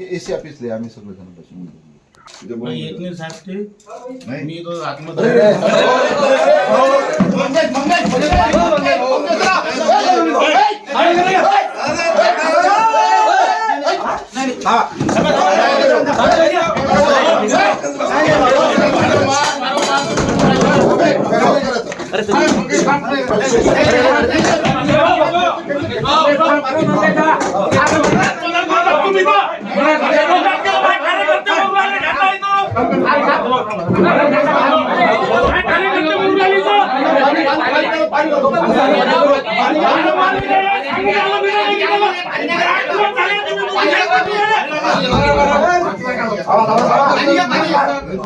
AC ऑफिसला आम्ही सगळे जण बसून तिथे बोलून नाही, घेऊ. एक नाही साहेब ते नाही मी तो अरे, आतमध्ये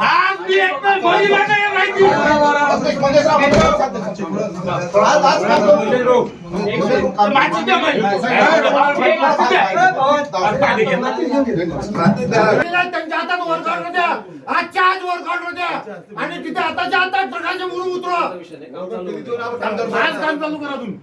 आज मी एकतर गोळी वाटायला राहायची. त्यांच्या हातात वर काढून द्या. आजच्या आज वर काढून द्या आणि तिथे आताच्या आता ट्रकाचे मुलं उतरा आज काम चालू करा तुम्ही.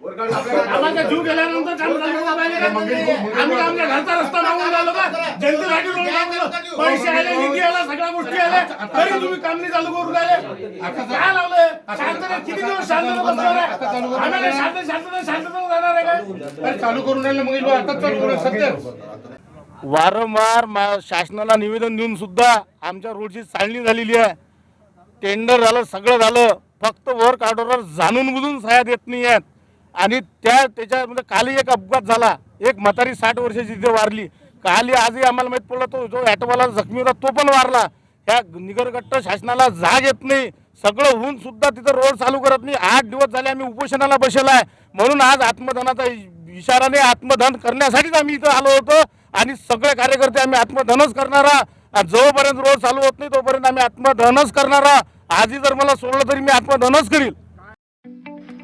आम्हाला जीव गेल्यानंतर? आम्ही आमच्या घरचा रस्ता मागून राहिलो का जनतेसाठी रोड मागवलं पैसे आले निधी आला सगळ्या गोष्टी आल्या. तरी तुम्ही काम नाही चालू करून राहिले. आता काय लावलंय? शांतता किती दिवस शांतता बसणार आहे? आम्ही काय शांत शांतता शांतता जाणार आहे काय? चालू करून राहिले मग आता चालू करू सध्या. वारंवार मा- शासनाला निवेदन देऊन सुद्धा आमच्या रोडची चालणी झालेली आहे. टेंडर झालं सगळं झालं. फक्त वर्क ऑर्डरवर जाणून बुजून सह्या देत नाही आहेत आणि त्या त्याच्यामध्ये कालही एक अपघात झाला. एक म्हातारी साठ वर्षाची तिथे वारली. कालही आजही आम्हाला माहीत पडलं तो जो ॲटोवाला जखमी होता तो पण वारला. ह्या निगरगट्ट शासनाला जाग येत नाही. सगळं होऊन सुद्धा तिथं रोड चालू करत नाही. आठ दिवस झाले आम्ही उपोषणाला बसेला आहे. म्हणून आज आत्मधनाचा इशाराने आत्मधन करण्यासाठीच आम्ही इथं आलो होतो. आणि सगळे कार्यकर्ते आम्ही आत्मधनच करणारा. आणि जोपर्यंत रोड चालू होत नाही तोपर्यंत आम्ही आत्मधनच करणारा. आजही जर मला सोडलं तरी मी आत्मधनच करील.